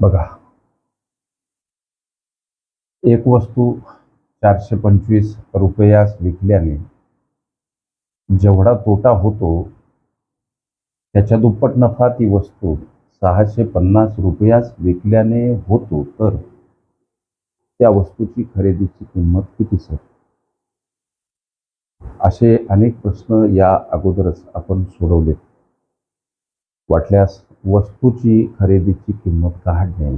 बघा. एक वस्तू चारशे पंचवीस रुपयास विकल्याने जेवढा तोटा होतो त्याच्या दुप्पट नफा ती वस्तू सहाशे पन्नास रुपयास विकल्याने होतो तर त्या वस्तूची खरेदीची किंमत किती सर? असे अनेक प्रश्न या अगोदरच आपण सोडवले वाटल्यास वस्तूची खरेदीची किंमत काढणे.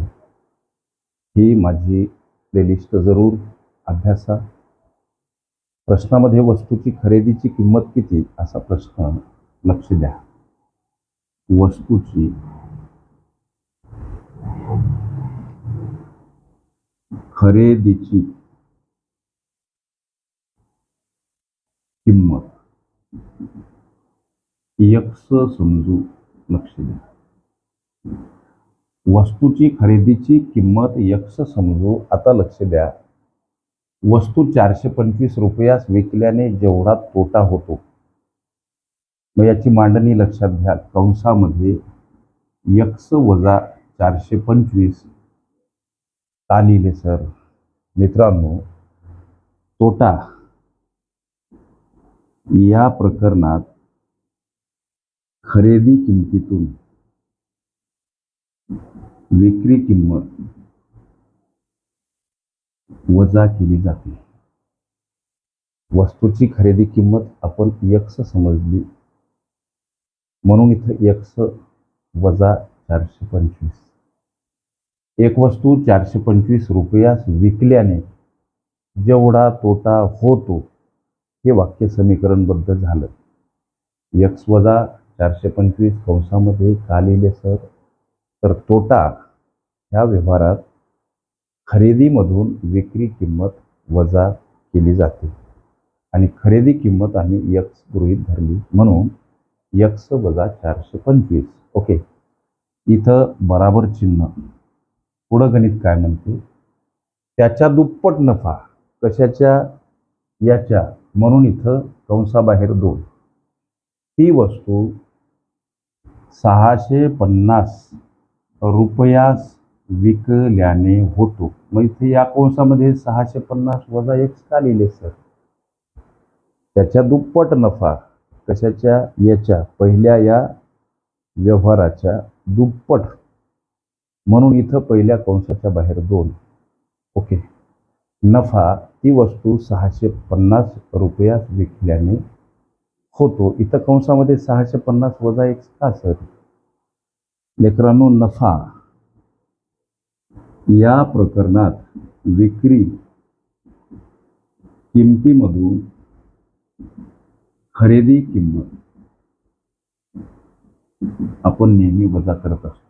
ही माझी प्लेलिस्ट जरूर. अभ्यासा. प्रश्नामध्ये वस्तूची खरेदीची किंमत किती? असा प्रश्न लक्ष द्या. वस्तूची. खरेदीची किंमत. यक्स समजू लक्ष द्या. वस्तूची खरेदीची किंमत यक्ष समजू आता लक्ष द्या. वस्तू चारशे पंचवीस रुपयास विकल्याने जेवढा तोटा होतो. मग याची मांडणी लक्षात घ्या. कंसामध्ये यक्स वजा चारशे पंचवीस. का लिहिले सर? मित्रांनो तोटा या प्रकरणात खरेदी किमतीतून विक्री किंमत वजा केली जाते. वस्तूची खरेदी किंमत आपण यक्स समजली. म्हणून इथं यक्स वजा चारशे पंचवीस. एक वस्तू चारशे पंचवीस रुपयास विकल्याने जेवढा तोटा होतो हे वाक्य समीकरणबद्ध झालं. यक्स वजा चारशे पंचवीस कंसामध्ये का लिहिले सर तर तोटा ह्या व्यवहारात खरेदीमधून विक्री किंमत वजा केली जाते. आणि खरेदी किंमत आम्ही यक्स गृहीत धरली म्हणून यक्स वजा चारशे पंचवीस. ओके इथं बराबर चिन्ह. पुढं गणित काय म्हणते? त्याच्या दुप्पट नफा कशाच्या? याच्या. म्हणून इथं कंसाबाहेर दोन. ती वस्तू सहाशे पन्नास रुपयास विकल्याने होतो. मग इथे या कंसामध्ये सहाशे पन्नास वजा एक का लिहिले सर? त्याच्या दुप्पट नफा कशाच्या? याच्या. पहिल्या या व्यवहाराच्या दुप्पट. म्हणून इथं पहिल्या कंसाच्या बाहेर दोन. ओके. नफा ती वस्तू सहाशे पन्नास रुपयास विकल्याने होतो. इथं कंसामध्ये सहाशे पन्नास वजा एक का सर? लेकरांनो नफा. या प्रकरणात विक्री किमतीमधून खरेदी किंमत आपण नेहमी वजा करत असतो.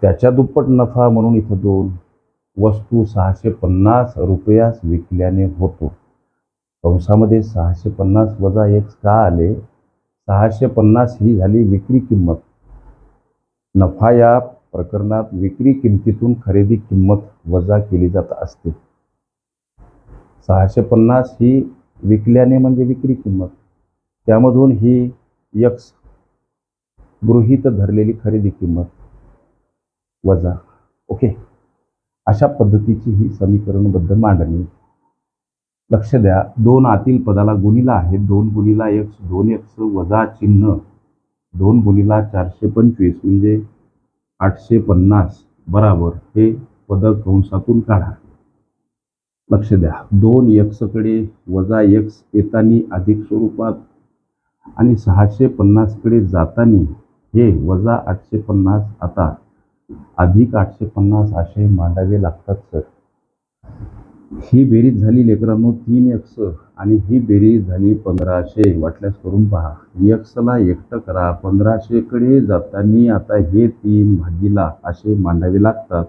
त्याच्या दुप्पट नफा म्हणून इथं दोन वस्तू सहाशे पन्नास रुपयास विकल्याने होतो. कंसामध्ये सहाशे पन्नास वजा एक का आले? सहाशे पन्नास ही झाली विक्री किंमत. नफा या प्रकरणात विक्री किमतीतून खरेदी किंमत वजा केली जात असते. सहाशे पन्नास ही विकल्याने म्हणजे विक्री किंमत. त्यामधून ही यक्स गृहीत धरलेली खरेदी किंमत वजा. ओके? अशा पद्धतीची ही समीकरणबद्ध मांडणी. लक्ष द्या दोन आतील पदाला गुणिला आहे. दोन गुणिला एक्स दोन एक्स वजा चिन्ह. दोन गुणिला चारशे पंचवीस म्हणजे आठशे पन्नास बराबर हे पद कंसातून काढा. लक्ष द्या. दोन यक्सकडे वजा यक्स येतानी अधिक स्वरूपात आणि सहाशे पन्नासकडे जातानी हे वजा आठशे पन्नास आता. अधिक आठशे पन्नास असे मांडावे लागतात सर. ही बेरीज झाली लेकरांनो तीन एक्स आणि ही बेरीज झाली पंधराशे. वाटल्यास करून पहा. एक्सला एकटं करा. पंधराशेकडे जाताना आता हे तीन भागीला असे मांडावे लागतात.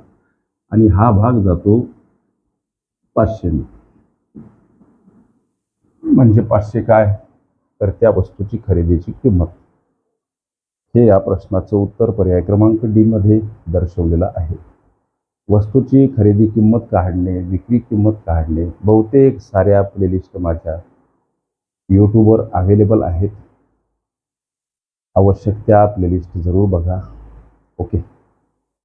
आणि हा भाग जातो पाचशेने म्हणजे पाचशे काय? तर त्या वस्तूची खरेदीची किंमत. हे या प्रश्नाचं उत्तर पर्याय क्रमांक डी मध्ये दर्शवलेलं आहे. वस्तूची खरेदी किंमत काढणे विक्री किंमत काढणे बहुतेक साऱ्या प्लेलिस्ट माझ्या यूट्यूबवर अवेलेबल आहेत. आवश्यक त्या प्लेलिस्ट जरूर बघा. ओके